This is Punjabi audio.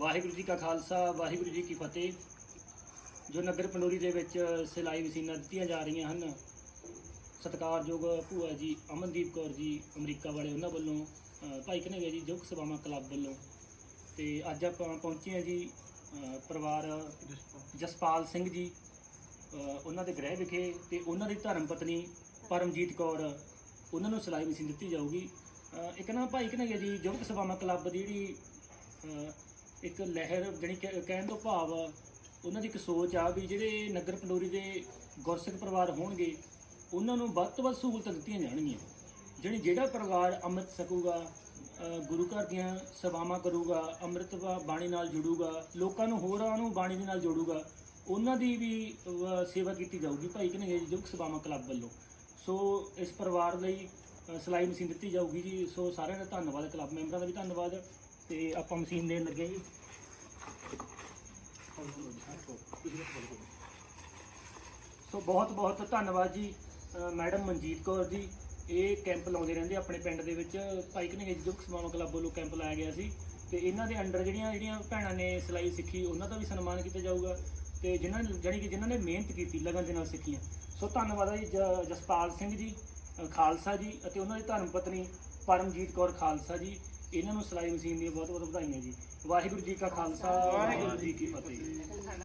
ਵਾਹਿਗੁਰੂ ਜੀ ਕਾ ਖਾਲਸਾ ਵਾਹਿਗੁਰੂ ਜੀ ਕੀ ਫਤਿਹ। ਜੋ ਨਗਰ ਪੰਡੋਰੀ ਦੇ ਵਿੱਚ ਸਿਲਾਈ ਮਸ਼ੀਨਾਂ ਦਿੱਤੀਆਂ ਜਾ ਰਹੀਆਂ ਹਨ ਸਤਿਕਾਰਯੋਗ ਭੂਆ ਜੀ ਅਮਨਦੀਪ ਕੌਰ ਜੀ ਅਮਰੀਕਾ ਵਾਲੇ ਉਹਨਾਂ ਵੱਲੋਂ ਅ, ਭਾਈ ਕਨੇਗਾ ਜੀ ਯੁਗ ਸਭਾਵਾਂ ਕਲੱਬ ਵੱਲੋਂ। ਤੇ ਅੱਜ ਆਪਾਂ ਪਹੁੰਚੇ ਹਾਂ ਜੀ ਅ, ਪਰਿਵਾਰ ਜਸਪਾਲ ਸਿੰਘ ਜੀ ਉਹਨਾਂ ਦੇ ਗ੍ਰਹਿ ਵਿਖੇ ਤੇ ਉਹਨਾਂ ਦੀ ਧਰਮ ਪਤਨੀ ਪਰਮਜੀਤ ਕੌਰ ਉਹਨਾਂ ਨੂੰ ਸਿਲਾਈ ਮਸ਼ੀਨ ਦਿੱਤੀ ਜਾਊਗੀ। ਇੱਕ ਨਾ ਭਾਈ ਕਨੇਗਾ ਜੀ ਯੁਗ ਸਭਾਵਾਂ ਕਲੱਬ ਦੀ ਜਿਹੜੀ ਇੱਕ ਲਹਿਰ ਜਾਣੀ ਕਹਿਣ ਤੋਂ ਭਾਵ ਉਹਨਾਂ ਦੀ ਇੱਕ ਸੋਚ ਆ ਵੀ ਜਿਹੜੇ ਨਗਰ ਪੰਡੋਰੀ ਦੇ ਗੁਰਸਿੱਖ ਪਰਿਵਾਰ ਹੋਣਗੇ ਉਹਨਾਂ ਨੂੰ ਵੱਧ ਤੋਂ ਵੱਧ ਸਹੂਲਤਾਂ ਦਿੱਤੀਆਂ ਜਾਣਗੀਆਂ। ਜਿਹੜੀ ਜਿਹੜਾ ਪਰਿਵਾਰ ਅੰਮ੍ਰਿਤ ਸਕੂਗਾ ਗੁਰੂ ਘਰ ਦੀਆਂ ਸੇਵਾਵਾਂ ਕਰੂਗਾ ਅੰਮ੍ਰਿਤ ਵਾ- ਬਾਣੀ ਨਾਲ ਜੁੜੂਗਾ ਲੋਕਾਂ ਨੂੰ ਹੋਰਾਂ ਨੂੰ ਬਾਣੀ ਦੇ ਨਾਲ ਜੋੜੂਗਾ ਉਹਨਾਂ ਦੀ ਵੀ ਸੇਵਾ ਕੀਤੀ ਜਾਊਗੀ ਭਾਈ ਕਨੇਗਾ ਜੀ ਸੇਵਾਵਾਂ ਕਲੱਬ ਵੱਲੋਂ। ਸੋ ਇਸ ਪਰਿਵਾਰ ਲਈ ਅ, ਸਿਲਾਈ ਮਸ਼ੀਨ ਦਿੱਤੀ ਜਾਊਗੀ ਜੀ ਸੋ ਸਾਰਿਆਂ ਦਾ ਧੰਨਵਾਦ ਕਲੱਬ ਮੈਂਬਰਾਂ ਦਾ ਵੀ ਧੰਨਵਾਦ। ਤੇ ਆਪਾਂ ਮਸ਼ੀਨ ਦੇਣ ਲੱਗੇ ਜੀ। ਸੋ ਬਹੁਤ ਬਹੁਤ ਧੰਨਵਾਦ ਜੀ ਮੈਡਮ ਮਨਜੀਤ ਕੌਰ ਜੀ। ਇਹ ਕੈਂਪ ਲਾਉਂਦੇ ਰਹਿੰਦੇ ਆਪਣੇ ਪਿੰਡ ਦੇ ਵਿੱਚ। ਭਾਈ ਕਨੇਜ ਦੁੱਖ ਸਮਾਵਾ ਕਲੱਬ ਵੱਲੋਂ ਕੈਂਪ ਲਾਇਆ ਗਿਆ ਸੀ। ਤੇ ਇਹਨਾਂ ਦੇ ਅੰਡਰ ਜਿਹੜੀਆਂ ਜਿਹੜੀਆਂ ਭੈਣਾਂ ਨੇ ਸਿਲਾਈ ਸਿੱਖੀ, ਉਹਨਾਂ ਦਾ ਵੀ ਸਨਮਾਨ ਕੀਤਾ ਜਾਊਗਾ। ਤੇ ਜਿਨ੍ਹਾਂ ਨੇ, ਜਾਣੀ ਕਿ ਜਿਨ੍ਹਾਂ ਨੇ ਮਿਹਨਤ ਕੀਤੀ, ਲਗਨ ਦੇ ਨਾਲ ਸਿੱਖੀਆਂ। ਸੋ ਧੰਨਵਾਦ ਹੈ ਜੀ, ਜ- ਜਸਪਾਲ ਸਿੰਘ ਜੀ ਖਾਲਸਾ ਜੀ ਅਤੇ ਉਹਨਾਂ ਦੀ ਧਰਮ ਪਤਨੀ ਪਰਮਜੀਤ ਕੌਰ ਖਾਲਸਾ ਜੀ। ਇਹਨਾਂ ਨੂੰ ਸਿਲਾਈ ਮਸ਼ੀਨ ਦੀਆਂ ਬਹੁਤ ਬਹੁਤ ਵਧਾਈਆਂ ਜੀ। ਵਾਹਿਗੁਰੂ ਜੀ ਕਾ ਖਾਲਸਾ ਵਾਹਿਗੁਰੂ ਜੀ ਕੀ ਫਤਿਹ।